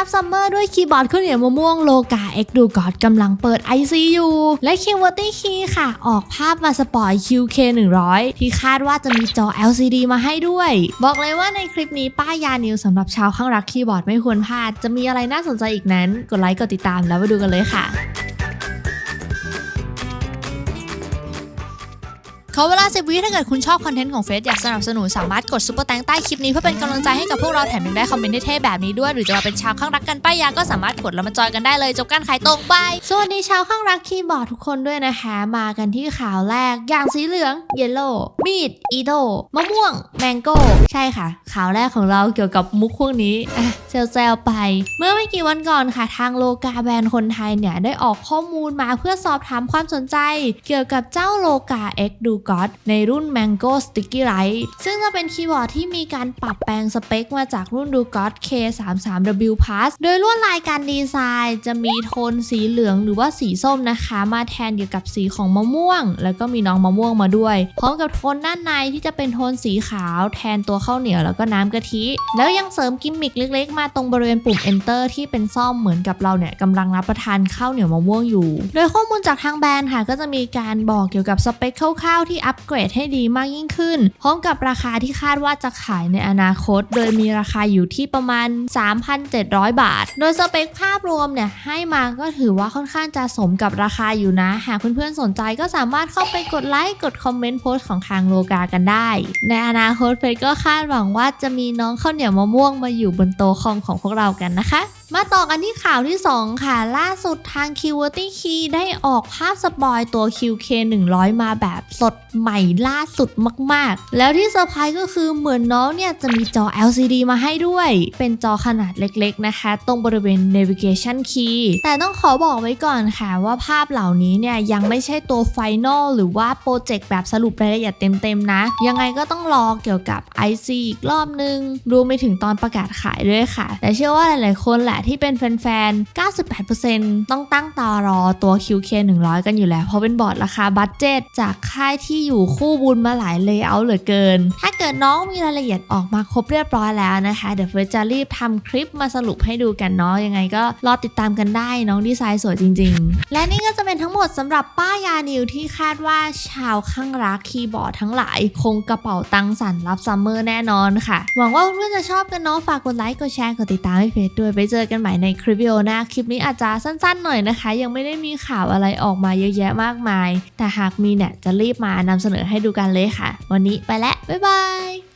รับซัมเมอร์ด้วยคีย์บอร์ดข้าวเหนียวมะม่วงโลกาเอ็กดูกอดกำลังเปิด IC อยู่และ คิวเวอร์ตี้คีค่ะ ออกภาพมาสปอย QK 100ที่คาดว่าจะมีจอ LCD มาให้ด้วย บอกเลยว่าในคลิปนี้ป้ายยานิวสำหรับชาวข้างรักคีย์บอร์ดไม่ควรพลาด จะมีอะไรน่าสนใจอีกนั้น กดไลค์กดติดตามแล้วไปดูกันเลยค่ะ อเวลา10วิถ้าเกิดคุณชอบคอนเทนต์ของเฟซอยากสนับสนุนสามารถกดซุปเปอร์แตงใต้คลิปนี้เพื่อเป็นกำลังใจให้กับพวกเราแถมยังได้คอมเมนต์เท่ๆแบบนี้ด้วยหรือจะมาเป็นชาวข้างรักกันป้ายยาก็สามารถกดแล้วมาจอยกันได้เลยจบการขายตรงไปสวัสดีชาวข้างรักคีย์บอร์ดทุกคนด้วยนะคะมากันที่ข่าวแรก อย่างสีเหลืองเยลโล่มีดอีโดมะม่วง แมงโก้ใช่ค่ะ ข่าวแรกของเราเกี่ยวกับมุกพวกนี้อะเซลๆไป เมื่อไม่กี่วันก่อนค่ะ ทางโลกาแบรนด์คนไทยเนี่ยได้ออกข้อมูลมาเพื่อสอบถามความสนใจ เกี่ยวกับเจ้าโลกา X ดูกอ d ในรุ่น Mango Sticky Light ซึ่งจะเป็นคีย์บอร์ดที่มีการปรับแปลงสเปคมาจากรุ่นดูกอ d K33W Plus โดยลวดลายการดีไซน์จะมีโทนสีเหลืองหรือว่าสีส้มนะคะ มาแทนเกี่ยวกับสีของมะม่วง แล้วก็มีน้องมะม่วงมาด้วย พร้อมกับโทนด้านในที่จะเป็นโทนสีขาวแทนตัวข้าวเหนียวแล้วก็น้ำกะทิ แล้วยังเสริมกิมมิคเล็ก ๆ มาตรงบริเวณปุ่ม enter ที่เป็นซ่อมเหมือนกับเราเนี่ยกำลังรับประทานข้าวเหนียวมะม่วงอยู่ โดยข้อมูลจากทางแบรนด์ค่ะก็จะมีการบอกเกี่ยวกับสเปคคร่าวๆที่อัปเกรดให้ดีมากยิ่งขึ้น พร้อมกับราคาที่คาดว่าจะขายในอนาคต โดยมีราคาอยู่ที่ประมาณ 3,700 บาท โดยสเปคภาพรวมเนี่ยให้มาก็ถือว่าค่อนข้างจะสมกับราคาอยู่นะ หากเพื่อนๆสนใจก็สามารถเข้าไปกดไลค์กดคอมเมนต์โพสต์ของทางโลกากันได้ ในอนาคตเฟยก็คาดหวังว่าจะมีน้องข้าวเหนียวมะม่วงมาอยู่บนโต๊ะคอมของพวกเรากันนะคะ มาต่อกันที่ข่าวที่ 2 ค่ะ ล่าสุดทาง q w e r t y Key ได้ออกภาพสปอยตัว QK 100 มาแบบสดใหม่ล่าสุดมาก ๆ แล้วที่เซอร์ไพรส์ก็คือเหมือนน้องเนี่ย จะมีจอ LCD มาให้ด้วย เป็นจอขนาดเล็ก ๆ นะคะ ตรงบริเวณ navigation key แต่ต้องขอบอกไว้ก่อนค่ะว่าภาพเหล่านี้เนี่ย ยังไม่ใช่ตัว final หรือว่าโปรเจกต์แบบสรุปรายละเอียดเต็ม ๆ นะ ยังไงก็ต้องรอเกี่ยวกับ IC อีกรอบนึงรวมไปถึงตอนประกาศขายด้วยค่ะ แต่เชื่อว่าหลาย ๆ คนแหละที่เป็นแฟนๆ 98%ต้องตั้งตารอตัว QK 100 กันอยู่แล้ว เพราะเป็นบอร์ดราคาบัตเจ็ตจากค่ายที่อยู่คู่บุญมาหลายเลเยอร์เหลือเกิน ถ้าเกิดน้องมีรายละเอียดออกมาครบเรียบร้อยแล้วนะคะ เดี๋ยวเฟิร์สจะรีบทำคลิปมาสรุปให้ดูกันเนาะยังไงก็รอติดตามกันได้น้องดีไซน์สวยจริง ๆ และนี่ก็จะเป็นทั้งหมดสำหรับป้ายานิวที่คาดว่าชาวข้างรักคีย์บอร์ดทั้งหลาย คงกระเป๋าตังค์สั่นรับซัมเมอร์แน่นอนค่ะ หวังว่าเพื่อนๆจะชอบกันเนาะฝากกดไลค์กดแชร์กดติดตามให้เฟซด้วยไปเจอกันใหม่ในคลิปวิดีโอหน้าคลิปนี้อาจจะสั้นๆหน่อยนะคะ ยังไม่ได้มีข่าวอะไรออกมาเยอะแยะมากมาย แต่หากมีเนี่ยจะรีบมานำเสนอให้ดูกันเลยค่ะ วันนี้ไปแล้วบ๊ายบาย